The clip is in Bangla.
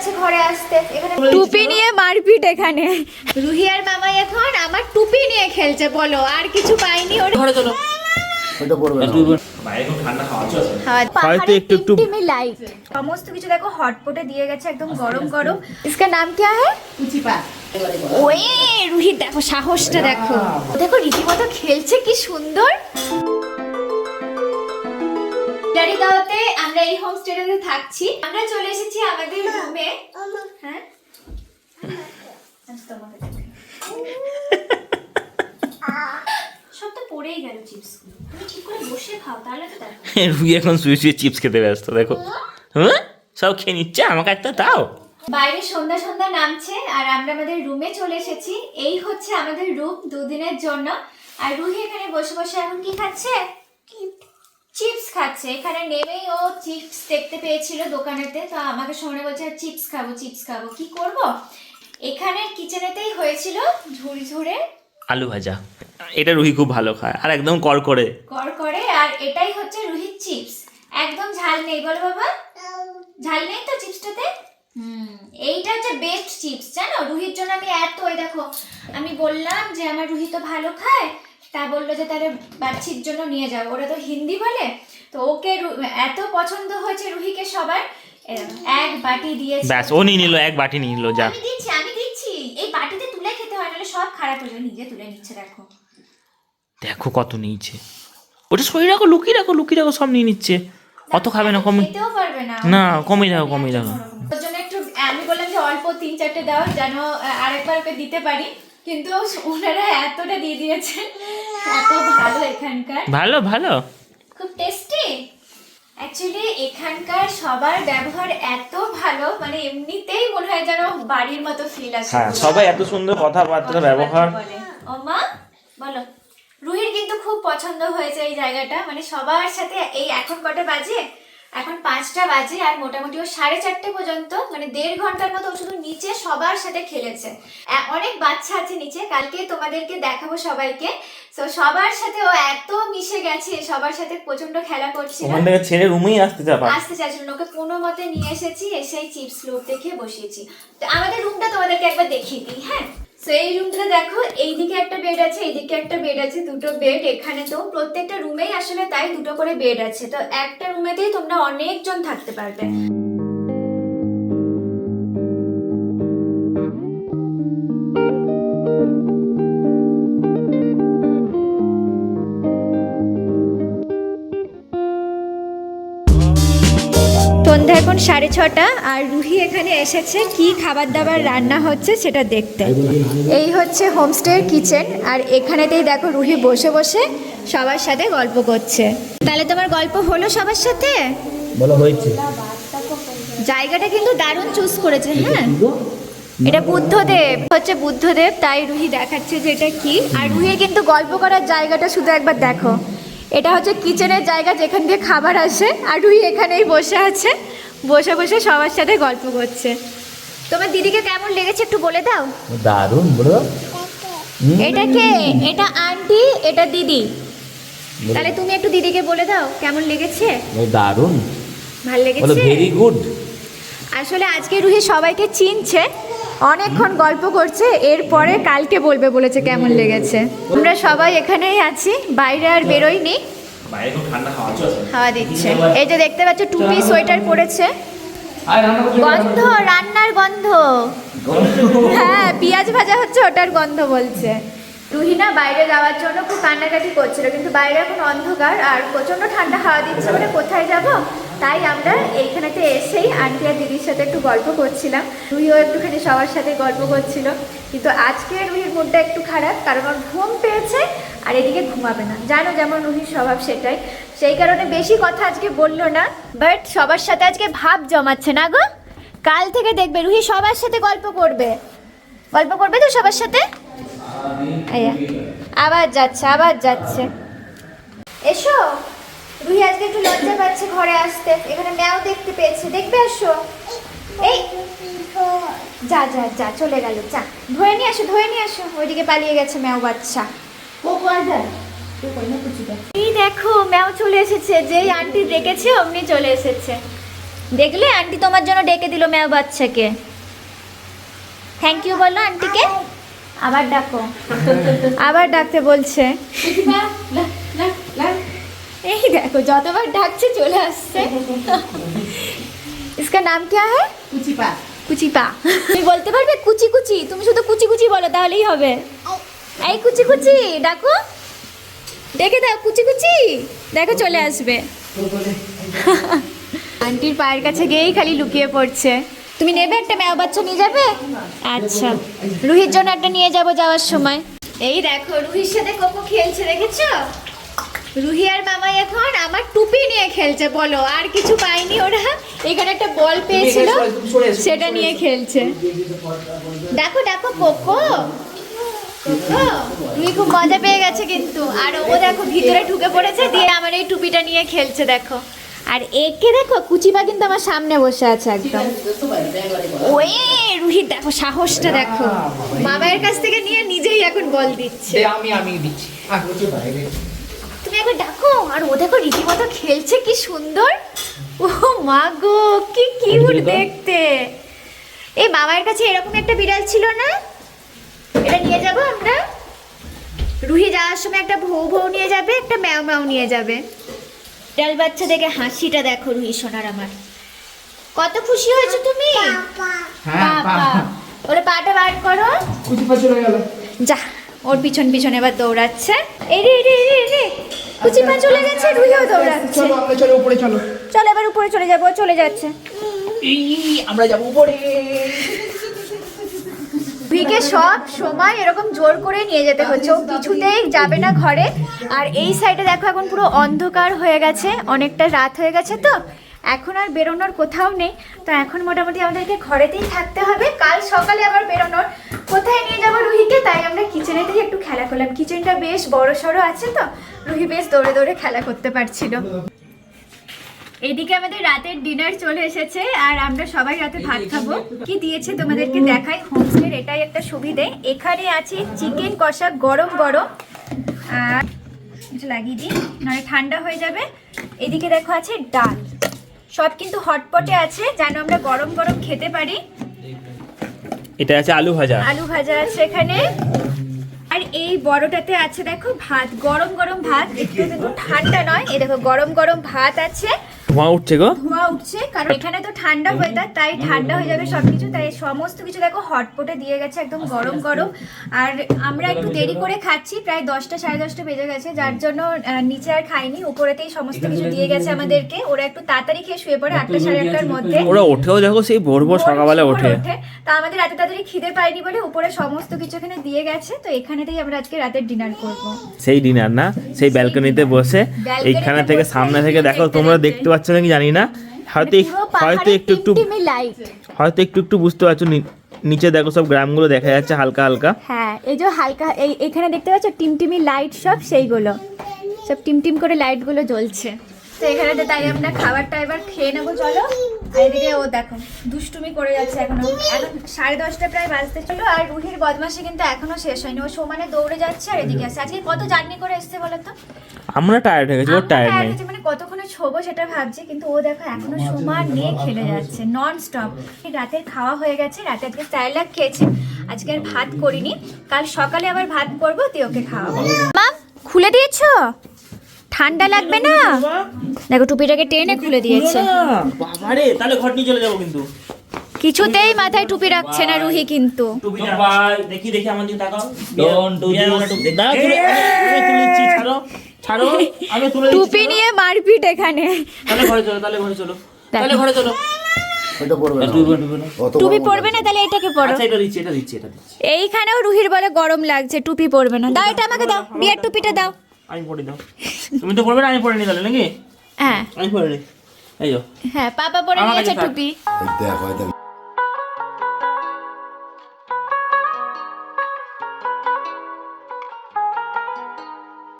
পাচ্ছে ঘরে আসতে এখানে টুপি নিয়ে মারপিট এখানে রুহি আর মামাই এখন আমার টুপি নিয়ে খেলছে বলো আর কিছু পাইনি ওরা ওটা পড়বে না বাইরে খুব ঠান্ডা হাওয়া চলছে হয়তো একটু একটু- লাইট সমস্ত কিছু দেখো হটপটে দিয়ে গেছে একদম গরম গরম इसका नाम क्या है ওয়ে রুহি দেখো সাহসটা দেখো দেখো রীতিমতো খেলছে কি সুন্দর আমরা এই থাকছি। আমরা চলে এসেছি আমাদের রুমে। হ্যাঁ? আচ্ছা, তোমাকে দেখাই। সব তো পড়েই গেল চিপস। তুমি ঠিক করে বসে খাও তাহলে তো রুই এখন শুয়ে শুয়ে চিপস খেতে ব্যস্ত দেখো। হ্যাঁ? সব খেয়ে নিচ্ছে? আমাকে একটা দাও। বাইরে সন্ধ্যা সন্ধ্যা নামছে আর আমরা আমাদের রুমে চলে এসেছি। এই হচ্ছে আমাদের রুম দুদিনের জন্য। আর রুহি এখানে বসে বসে এখন কি খাচ্ছে? চিপস খাচ্ছে। এখানে নেমেই ও চিপস দেখতে পেয়েছিল দোকানেতে। তো আমাকে সামনে বলছে চিপস খাব চিপস খাব। কি করব? এখানে কিচেনেতেই হয়েছিল ঝুড়ি ঝুড়ে আলু ভাজা। এটা রুহি খুব ভালো খায় আর একদম কর করে। কর করে আর এটাই হচ্ছে রুহির চিপস। একদম ঝাল নেই। বলো বাবা। ঝাল নেই তো চিপসটাতে? হুম এইটা হচ্ছে বেস্ট চিপস জানো? রুহির জন্য আমি এত ওই দেখো আমি বললাম যে আমার রুহি তো ভালো খায়। তা বলল যে তাহলে বাচ্চির জন্য নিয়ে যাও। ওরা তো হিন্দি বলে তো ওকে এত পছন্দ হয়েছে রুহিকে সবার এক বাটি দিয়েছে। ব্যাস ও নিয়ে নিল এক বাটি নিয়ে নিল যা। আমি দিচ্ছি আমি দিচ্ছি। এই বাটিতে তুলে খেতে হয় নাহলে সব খারাপ হয়ে যায়। নিজে তুলে নিচ্ছে দেখো। দেখো কত নিয়েছে। ওটা শরীর রাখো লুকিয়ে রাখো লুকিয়ে রাখো সব নিয়ে নিচ্ছে। অত খাবে না কমে না। না কমে রাখো কমে রাখো ওর জন্য একটু আমি বললাম যে অল্প তিন চারটে দাও যেন আরেকবার ওকে দিতে পারি। কিন্তু ওনারা এতটা দিয়ে দিয়েছেন এত ভালো এখানকার। ভালো ভালো। খুব টেস্টি অ্যাকচুয়ালি এখানকার সবার ব্যবহার এত ভালো মানে এমনিতেই মনে হয় যেন বাড়ির মতো ফিল আসে হ্যাঁ সবাই এত সুন্দর কথাবার্তা ব্যবহার। বলে? ও মা বলো। রুহির কিন্তু খুব পছন্দ হয়েছে এই জায়গাটা মানে সবার সাথে এই এখন কটা বাজে? এখন পাঁচটা বাজে আর মোটামুটি ও সাড়ে চারটে পর্যন্ত মানে দেড় ঘণ্টার মতো ও শুধু নিচে সবার সাথে খেলেছে। অনেক বাচ্চা আছে নিচে কালকে তোমাদেরকে দেখাবো সবাইকে। তো সবার সাথে ও এত মিশে গেছে সবার সাথে প্রচণ্ড খেলা করছিল। ওখান থেকে ছেড়ে রুমেই আসতে চাপা আসতে চাইছিল ওকে কোনো মতে নিয়ে এসেছি এসেই চিপস লোভ দেখে বসিয়েছি। তো আমাদের রুমটা তোমাদেরকে একবার দেখিয়ে দিই হ্যাঁ? তো এই রুমটা দেখো, এইদিকে একটা বেড আছে, এইদিকে একটা বেড আছে, দুটো বেড এখানে তো। প্রত্যেকটা রুমেই আসলে তাই, দুটো করে বেড আছে। তো একটা রুমেতেই তোমরা অনেকজন থাকতে পারবে। সাড়ে ছটা আর রুহি এখানে এসেছে কি খাবার দাবার রান্না হচ্ছে সেটা দেখতে। এই হচ্ছে হোমস্টের কিচেন আর এখানেতেই দেখো রুহি বসে বসে সবার সাথে গল্প করছে। তাহলে তোমার গল্প হলো সবার সাথে? বলো হয়েছে। জায়গাটা কিন্তু দারুণ চুজ করেছে হ্যাঁ? এটা বুদ্ধদেব হচ্ছে বুদ্ধদেব তাই রুহি দেখাচ্ছে যে এটা কি। আর রুহির কিন্তু গল্প করার জায়গাটা শুধু একবার দেখো। এটা হচ্ছে কিচেনের জায়গা যেখান দিয়ে খাবার আসে আর রুহি এখানেই বসে আছে। বসে বসে সবার সাথে গল্প করছে। তোমার দিদিকে কেমন লেগেছে একটু বলে দাও। দারুণ বলো। এটা কে? এটা আন্টি এটা দিদি। তাহলে তুমি একটু দিদিকে বলে দাও কেমন লেগেছে? দারুণ। ভালো বলো লেগেছে ভেরি গুড আসলে আজকে রুহি সবাইকে চিনছে অনেকক্ষণ গল্প করছে এরপরে কালকে বলবে বলেছে কেমন লেগেছে। আমরা সবাই এখানেই আছি বাইরে আর বেরোইনি। হাওয়া দিচ্ছে। এই যে দেখতে পাচ্ছ টুপি সোয়েটার পরেছে। গন্ধ রান্নার গন্ধ। হ্যাঁ পেঁয়াজ ভাজা হচ্ছে ওটার গন্ধ বলছে। রুহি না বাইরে যাওয়ার জন্য খুব কান্নাকাটি করছিল কিন্তু বাইরে এখন অন্ধকার আর প্রচণ্ড ঠান্ডা হাওয়া দিচ্ছে বলে কোথায় যাব? তাই আমরা এইখানেতে এসেই আন্টি আর দিদির সাথে একটু গল্প করছিলাম। রুহিও একটুখানি সবার সাথে গল্প করছিল কিন্তু আজকে রুহির মুডটা একটু খারাপ কারণ ওর ঘুম পেয়েছে আর এদিকে ঘুমাবে না। জানো যেমন রুহির স্বভাব সেটাই। সেই কারণে বেশি কথা আজকে বলল না বাট সবার সাথে আজকে ভাব জমাচ্ছে না গো। কাল থেকে দেখবে রুহি সবার সাথে গল্প করবে। গল্প করবে তো সবার সাথে? আবার যাচ্ছে আবার যাচ্ছে। এসো। রুহি আজকে একটু লজ্জা পাচ্ছে ঘরে আসতে। এখানে ম্যাও দেখতে পেয়েছে। দেখবে আসো। এই, যা যা যা, চলে গেল, যা। ধরে নিয়ে আসো, ধরে নিয়ে আসো। ওইদিকে পালিয়ে গেছে ম্যাও বাচ্চা। এই দেখো ম্যাও চলে এসেছে যেই আন্টি ডেকেছে অমনি চলে এসেছে দেখলে আন্টি তোমার জন্য ডেকে দিল ম্যাও বাচ্চাকে থ্যাংক ইউ বলো আন্টিকে আবার ডাকো আবার ডাকতে বলছে এই দেখো যতবার ডাকছে চলে আসছে इसका नाम क्या है কুচিপা কুচি পা তুমি বলতে পারবে কুচি কুচি তুমি শুধু কুচি কুচি বলো তাহলেই হবে এই কুচি কুচি ডাকো। ডেকে দাও কুচি কুচি। দেখো চলে আসবে। আন্টির পায়ের কাছে গিয়েই খালি লুকিয়ে পড়ছে। তুমি নেবে একটা ম্যাও বাচ্চা নিয়ে যাবে? আচ্ছা। রুহির জন্য একটা নিয়ে যাব যাওয়ার সময়। এই দেখো রুহির সাথে কোকো খেলছে দেখেছ? রুহি আর মামাই এখন আমার টুপি নিয়ে খেলছে বলো। আর কিছু পাইনি ওরা। এখানে একটা বল পেয়েছিল সেটা নিয়ে খেলছে। দেখো দেখো কোকো রুহি খুব মজা পেয়ে গেছে কিন্তু। আর ও দেখো ভিতরে ঢুকে পড়েছে দিয়ে আমার এই টুপিটা নিয়ে খেলছে দেখো। আর একে দেখো কুচিপা কিন্তু আমার সামনে বসে আছে একদম। ওই রুহির দেখো সাহসটা দেখো। মামায়ের কাছ থেকে নিয়ে নিজেই এখন বল দিচ্ছে। আমি আমি দিচ্ছি। তুমি একবার ডাকো আর ও দেখো রীতিমতো খেলছে কি সুন্দর। ও মা গো কি কিউট দেখতে। এই মামার কাছে এরকম একটা বিড়াল ছিল না? নিয়ে যাব আমরা। রুহি যাওয়ার সময় একটা ভৌ ভৌ নিয়ে যাবে একটা ম্যাও ম্যাও নিয়ে যাবে। বিড়াল বাচ্চা দেখে হাসিটা দেখো রুহি সোনার আমার। কত খুশি হয়েছো তুমি? হ্যাঁ। ওরে পাটা বার করো। যা ওর পিছন পিছন এবার দৌড়াচ্ছে। এই রে এই রে এই রে, কুচিপা চলে গেছে রুহিও দৌড়াচ্ছে। চলো আমরা চলো উপরে চলো। চল এবার উপরে চলে যাব ও চলে যাচ্ছে। এই আমরা যাব উপরে। রুহিকে সব সময় এরকম জোর করে নিয়ে যেতে হচ্ছে। ও কিছুতেই যাবে না ঘরে। আর এই সাইডে দেখো এখন পুরো অন্ধকার হয়ে গেছে। অনেকটা রাত হয়ে গেছে তো। এখন আর বেরোনোর কোথাও নেই। তো এখন মোটামুটি আমাদেরকে ঘরেতেই থাকতে হবে। কাল সকালে আবার বেরোনোর। কোথায় নিয়ে যাব রুহিকে? তাই আমরা কিচেনেতেই একটু খেলা করলাম। কিচেনটা বেশ বড় সড়ো আছে তো। রুহি বেশ দৌড়ে দৌড়ে খেলা করতে পারছিল। এদিকে আমাদের রাতের ডিনার চলে এসেছে আর আমরা সবাই রাতে ভাত খাব। কি দিয়েছে তোমাদেরকে দেখাই? হোমস্টের এটাই একটা সুবিধে। এখানে আছে চিকেন কষা গরম গরম। আর লাগিয়ে দিই নয় ঠান্ডা হয়ে যাবে। এদিকে দেখো আছে ডাল। সব কিন্তু হটপটে আছে যেন আমরা গরম গরম খেতে পারি। এটা আছে আলু ভাজা। আলু ভাজা আছে এখানে। আর এই বড়টাতে আছে দেখো ভাত গরম গরম ভাত। একটু দেখো ঠান্ডা নয় এই দেখো গরম গরম ভাত আছে। ধোঁয়া উঠছে গো? ধোঁয়া উঠছে কারণ এখানে তো ঠান্ডা ওয়েদার তাই ঠান্ডা হয়ে যাবে সবকিছু তাই সমস্ত কিছু দেখো হটপটে দিয়ে গেছে একদম গরম গরম। আর আমরা একটু দেরি করে খাচ্ছি প্রায় দশটা সাড়ে দশটা বেজে গেছে যার জন্য আহ, নিচে আর খাইনি উপরেতেই সমস্ত কিছু দিয়ে গেছে আমাদেরকে। ওরা একটু তাড়াতাড়ি খেয়ে শুয়ে পড়ে আটটা সাড়ে আটটার মধ্যে। ওরা ওঠেও দেখো সেই ভোর ভোর সকালবেলা ওঠে। তা আমাদের এত তাড়াতাড়ি খিদে পাইনি বলে উপরে সমস্ত কিছু এখানে দিয়ে গেছে তো এখানেতেই আমরা আজকে রাতের ডিনার করব। সেই ডিনার না সেই ব্যালকনিতে বসে এইখানে থেকে সামনে থেকে দেখো তোমরা দেখতে। দেখতে পাচ্ছ নাকি জানি না। হয়তো হয়তো একটু একটু লাইট হয়তো একটু একটু বুঝতে পারছ নিচে দেখো সব গ্রামগুলো দেখা যাচ্ছে হালকা হালকা। হ্যাঁ এই যে হালকা এই এখানে দেখতে পাচ্ছ টিমটিমি লাইট সব সেইগুলো। সব টিমটিম করে লাইটগুলো জ্বলছে। তো এখানে তাই আমরা খাবারটা এবার খেয়ে নেব চলো। এদিকে ও দেখো দুষ্টুমি করে যাচ্ছে এখনও। এখন সাড়ে দশটা প্রায় বাজতে চলো আর রুহির বদমাসি কিন্তু এখনও শেষ হয়নি। ও সমানে দৌড়ে যাচ্ছে আর এদিকে আসছে আজকে কত জার্নি করে এসছে বলো তো? আমরা টায়ার্ড হয়ে গেছি ওর টায়ার্ড নেই। মানে কতক্ষণে ছোবো সেটা ভাবছি কিন্তু ও দেখো এখনও সমান নিয়ে খেলে যাচ্ছে নন স্টপ রাতের খাওয়া হয়ে গেছে রাতে আজকে স্যালাড খেয়েছি। আজকে আর ভাত করিনি। কাল সকালে আবার ভাত করব তুই ওকে খাওয়াবো। মাম খুলে দিয়েছ? ঠান্ডা লাগবে না? দেখো টুপিটাকে টেনে খুলে দিয়েছে। বাবারে তাহলে ঘর নিয়ে চলে যাব কিন্তু। কিছুতেই মাথায় টুপি রাখছে না রুহি কিন্তু। দেখি দেখি আমার দিকে তাকাও। ডোন্ট ডু দিস দাঁড়া তুলে আমি তুলে দিচ্ছি ছাড়ো। ছাড়ো আমি তুলে টুপি নিয়ে মারপিট এখানে। তাহলে ঘরে চলো তাহলে ঘরে চলো। তাহলে ঘরে চলো। ওটা পড়বে না। টুপি টুপি না অত টুপি গরম পরবে না তাহলে এটাকে পরো। আচ্ছা এটা দিচ্ছি এটা দিচ্ছি এটা দিচ্ছি। এইখানেও রুহির বলে গরম লাগছে টুপি পরবে না। দাও এটা আমাকে দাও। বিয়ের টুপিটা দাও। আমি পরে দাও তুমি তো পড়বে না আমি পরে নি তাহলে নাকি? হ্যাঁ। আমি পরে নি এই যো। হ্যাঁ পাপা পরে নিয়েছে টুপি। দেখো দেখো।